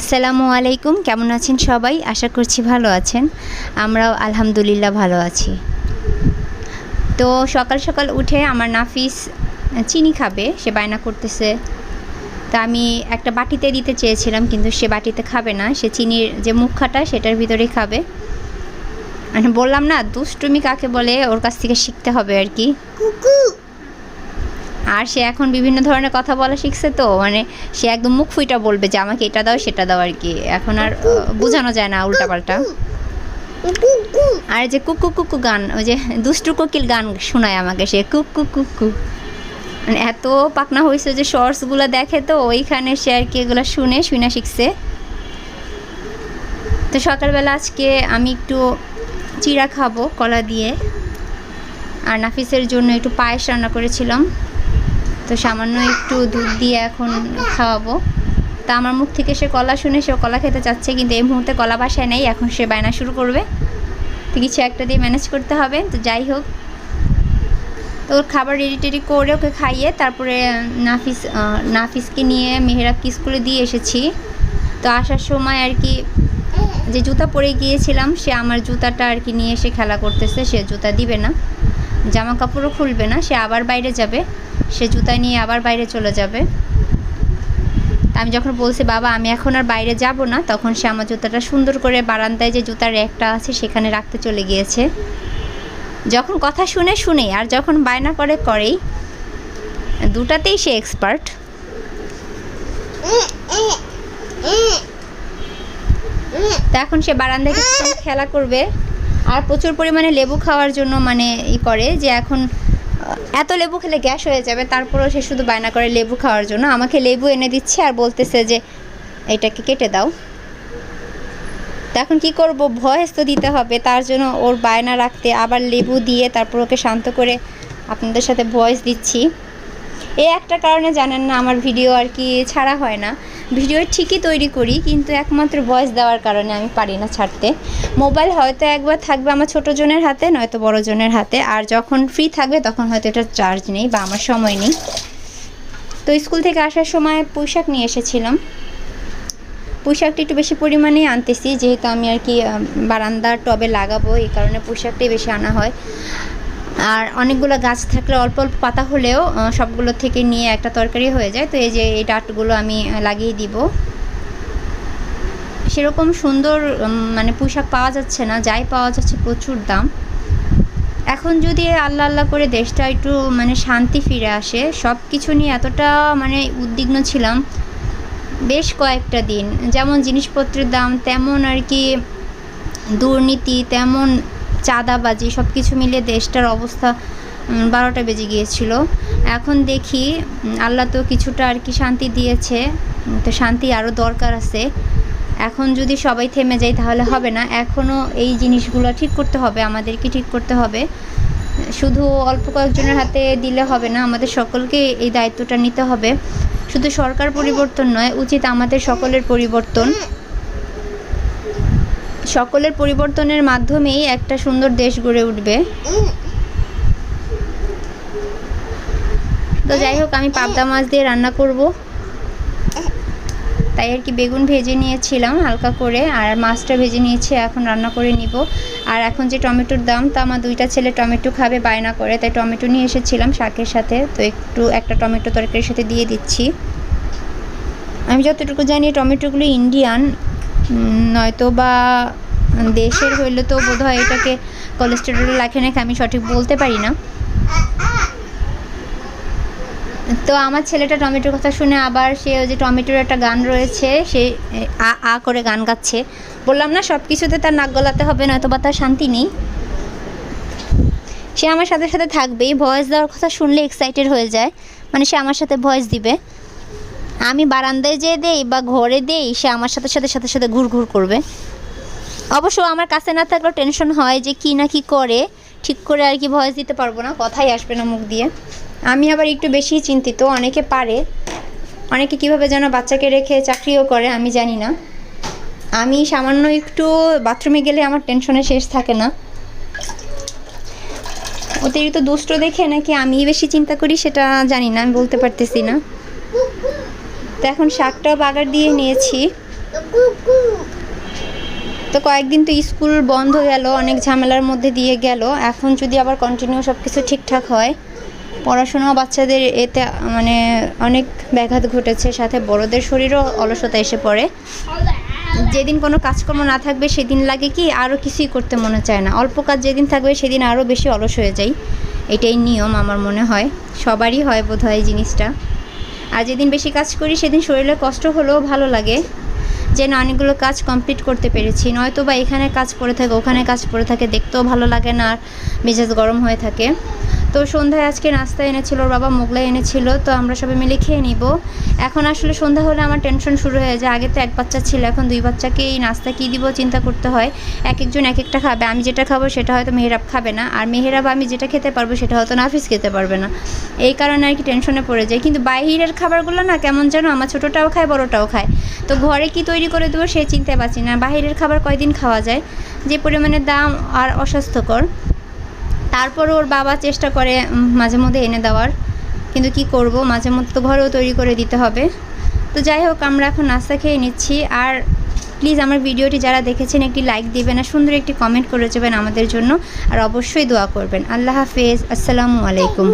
আসসালামু আলাইকুম, কেমন আছেন সবাই? আশা করছি ভালো আছেন। আমরাও আলহামদুলিল্লাহ ভালো আছি। তো সকাল সকাল উঠে আমার নাফিস চিনি খাবে, সে বায়না করতেছে। তা আমি একটা বাটিতে দিতে চেয়েছিলাম, কিন্তু সে বাটিতে খাবে না। সে চিনির যে মুখাটা সেটার ভিতরেই খাবে। মানে বললাম না, দুষ্টুমি কাকে বলে, ওর কাছ থেকে শিখতে হবে আর কি। আর সে এখন বিভিন্ন ধরনের কথা বলা শিখছে তো মানে সে একদম মুখ ফুইটা বলবে যে আমাকে এটা দাও, সেটা দাও আর কি। এখন আর বোঝানো যায় না উল্টাপাল্টা। আর যে কুকু কুকু গান, ওই যে দুষ্টু কোকিল গান শোনায় আমাকে সে কুক কুক কুক কুক মানে এত পাকনা হয়েছে যে শর্টসগুলো দেখে তো, ওইখানে সে আর কি এগুলো শুনে শুনে শিখছে। তো সকালবেলা আজকে আমি একটু চিড়া খাব, কলা দিয়ে। আর নাফিসের জন্য একটু পায়েস রান্না করেছিলাম। তো সামান্য একটু দুধ দিয়ে এখন খাওয়াবো। তা আমার মুখ থেকে সে কলা শুনে সে কলা খেতে চাচ্ছে, কিন্তু এই মুহূর্তে কলা বাসায় নেই, এখন সে বায়না শুরু করবে। তো কিছু একটা দিয়ে ম্যানেজ করতে হবে, তো যাই হোক। তো ওর খাবার রেডি টেডি করে ওকে খাইয়ে তারপরে নাফিস নাফিসকে নিয়ে মেহেরাবকে স্কুলে দিয়ে এসেছি। তো আসার সময় আর কি যে জুতা পরে গিয়েছিলাম, সে আমার জুতাটা আর কি নিয়ে এসে খেলা করতেছে, সে জুতা দিবে না। জামা কাপড়ও খুলবে না, সে আবার বাইরে যাবে, সে জুতা নিয়ে আবার বাইরে চলে যাবে। আমি যখন বলছি, বাবা, আমি এখন আর বাইরে যাব না, তখন সে আমার জুতাটা সুন্দর করে বারান্দায় যে জুতার র্যাকটা আছে সেখানে রাখতে চলে গিয়েছে। যখন কথা শুনে শুনে, আর যখন বায়না করে করেই, দুটাতেই সে এক্সপার্ট তো এখন সে বারান্দায় খেলা করবে। আর প্রচুর পরিমাণে লেবু খাওয়ার জন্য মানে ই করে যে এখন এত লেবু খেলে গ্যাস হয়ে যাবে, তারপরেও সে শুধু বায়না করে লেবু খাওয়ার জন্য। আমাকে লেবু এনে দিচ্ছে আর বলতেছে যে, এটাকে কেটে দাও। তো এখন কী করব? ভয়েস তো দিতে হবে, তার জন্য ওর বায়না রাখতে আবার লেবু দিয়ে তারপর ওকে শান্ত করে আপনাদের সাথে ভয়েস দিচ্ছি। এই একটা কারণে জানেন না, আমার ভিডিও আর কি ছাড়া হয় না। ভিডিও ঠিকই তৈরি করি, কিন্তু একমাত্র ভয়েস দেওয়ার কারণে আমি পারি না ছাড়তে। মোবাইল হয়তো একবার থাকবে আমার ছোটো জনের হাতে, নয়তো বড় জনের হাতে, আর যখন ফ্রি থাকবে তখন হয়তো এটা চার্জ নেই বা আমার সময় নেই। তো স্কুল থেকে আসার সময় পোশাক নিয়ে এসেছিলাম। পোশাকটা একটু বেশি পরিমাণেই আনতেছি, যেহেতু আমি আর কি বারান্দার টবে লাগাবো, এই কারণে পোশাকটাই বেশি আনা হয়। আর অনেকগুলো গাছ থাকলে অল্প অল্প পাতা হলেও সবগুলো থেকে নিয়ে একটা তরকারি হয়ে যায়। তো এই যে এই ডাটগুলো আমি লাগিয়ে দিব। সেরকম সুন্দর মানে পোশাক পাওয়া যাচ্ছে না, যাই পাওয়া যাচ্ছে প্রচুর দাম। এখন যদি আল্লাহ আল্লাহ করে দেশটা একটু মানে শান্তি ফিরে আসে সব কিছু নিয়ে এতটা মানে উদ্বিগ্ন ছিলাম বেশ কয়েকটা দিন। যেমন জিনিসপত্রের দাম, তেমন আর কি দুর্নীতি, তেমন চাঁদাবাজি সব কিছু মিলিয়ে দেশটার অবস্থা বারোটা বেজে গিয়েছিল। এখন দেখি আল্লাহ তো কিছুটা আর কি শান্তি দিয়েছে তো শান্তি আরও দরকার আছে। এখন যদি সবাই থেমে যায় তাহলে হবে না। এখনও এই জিনিসগুলো ঠিক করতে হবে, আমাদেরকে ঠিক করতে হবে। শুধু অল্প কয়েকজনের হাতে দিলে হবে না, আমাদের সকলকে এই দায়িত্বটা নিতে হবে। শুধু সরকার পরিবর্তন নয়, উচিত আমাদের সকলের পরিবর্তন। সকলের পরিবর্তনের মাধ্যমেই একটা সুন্দর দেশ গড়ে উঠবে। তো যাই হোক, আমি পাবদা মাছ দিয়ে রান্না করব। তাই আর কি বেগুন ভেজে নিয়েছিলাম হালকা করে, আর মাছটা ভেজে নিয়েছি, এখন রান্না করে নিব। আর এখন যে টমেটোর দাম, তা আমার দুইটা ছেলে টমেটো খাবে, বায়না করে, তাই টমেটো নিয়ে এসেছিলাম শাকের সাথে। তো একটু একটা টমেটো তরকারির সাথে দিয়ে দিচ্ছি। আমি যতটুকু জানি, টমেটোগুলো ইন্ডিয়ান নয়তো বা দেশের হইলে তো বোধহয় এটাকে কোলেস্টেরল লেখে নাকি আমি সঠিক বলতে পারি না। তো আমার ছেলেটা টমেটোর কথা শুনে আবার সে ওই যে টমেটোর একটা গান রয়েছে, সে আ আ করে গান গাচ্ছে। বললাম, না সব কিছুতে তার নাক গলাতে হবে, নয়তো বা তার শান্তি নেই। সে আমার সাথে সাথে থাকবেই ভয়েস দেওয়ার কথা শুনলে এক্সাইটেড হয়ে যায়। মানে সে আমার সাথে ভয়েস দিবে। আমি বারান্দায় যেয়ে দেই বা ঘরে দেই, সে আমার সাথে সাথে সাথে সাথে ঘুর ঘুর করবে। অবশ্য আমার কাছে না থাকলেও টেনশন হয় যে কি না কি করে, ঠিক করে আর কি ভয়েস দিতে পারব না, কথাই আসবে না মুখ দিয়ে। আমি আবার একটু বেশি চিন্তিত, অনেকে পারে। অনেকে কীভাবে যেন বাচ্চাকে রেখে চাকরিও করে, আমি জানি না। আমি সামান্য একটু বাথরুমে গেলে আমার টেনশনে শেষ থাকে না। অতিরিক্ত দুষ্ট দেখে নাকি আমি বেশি চিন্তা করি সেটা জানি না, আমি বলতে পারতেছি না। তো এখন শাকটাও বাগার দিয়ে নিয়েছি। তো কয়েকদিন তো স্কুল বন্ধ গেল, অনেক ঝামেলার মধ্যে দিয়ে গেল। এখন যদি আবার কন্টিনিউ সব কিছু ঠিকঠাক হয় পড়াশোনা বাচ্চাদের এতে মানে অনেক ব্যাঘাত ঘটেছে। সাথে বড়দের শরীরও অলসতা এসে পড়ে। যেদিন কোনো কাজকর্ম না থাকবে, সেদিন লাগে কি আরও কিছুই করতে মনে চায় না। অল্প কাজ যেদিন থাকবে, সেদিন আরও বেশি অলস হয়ে যাই। এটাই নিয়ম আমার মনে হয়। সবারই হয় বোধ হয় জিনিসটা। আর যেদিন বেশি কাজ করি, সেদিন শরীরে কষ্ট হলেও ভালো লাগে। যে না অনেকগুলো কাজ কমপ্লিট করতে পেরেছি। নয়তো বা এখানে কাজ করে থাকে, ওখানে কাজ করে থাকে, দেখতেও ভালো লাগে না, আর মেজাজ গরম হয়ে থাকে। তো সন্ধ্যায় আজকে নাস্তা এনেছিল, ওর বাবা মোগলাই এনেছিল, তো আমরা সবাই মিলে খেয়ে নিব। এখন আসলে সন্ধ্যা হলে আমার টেনশন শুরু হয়ে যায়। আগে তো এক বাচ্চা ছিল, এখন দুই বাচ্চাকে এই নাস্তা কী দিব চিন্তা করতে হয়। এক একজন এক একটা খাবে, আমি যেটা খাব সেটা হয়তো মেহেরাব খাবে না। আর মেহেরাব, আমি যেটা খেতে পারব সেটা হয়তো নাফিস খেতে পারবে না। এই কারণে আর কি টেনশনে পড়ে যায়। কিন্তু বাইরের খাবারগুলো না কেমন যেন, আমার ছোটোটাও খায়, বড়োটাও খায়। তো ঘরে কি তৈরি করে দেবো সেই চিন্তায় বাঁচি না। বাইরের খাবার কয়দিন খাওয়া যায়? যে পরিমাণে দাম আর অস্বাস্থ্যকর। তারপর ওর বাবা চেষ্টা করে মাঝে মধ্যে এনে দেওয়ার। কিন্তু কি করব? মাঝে মধ্যে তো ঘরেও তৈরি করে দিতে হবে। তো যাই হোক, আমরা এখন নাস্তা খেয়ে নিচ্ছি। আর প্লিজ আমার ভিডিওটি যারা দেখেছেন, একটি লাইক দিবেন আর সুন্দর একটি কমেন্ট করে যাবেন আমাদের জন্য। আর অবশ্যই দোয়া করবেন। আল্লাহ হাফেজ। আসসালামু আলাইকুম।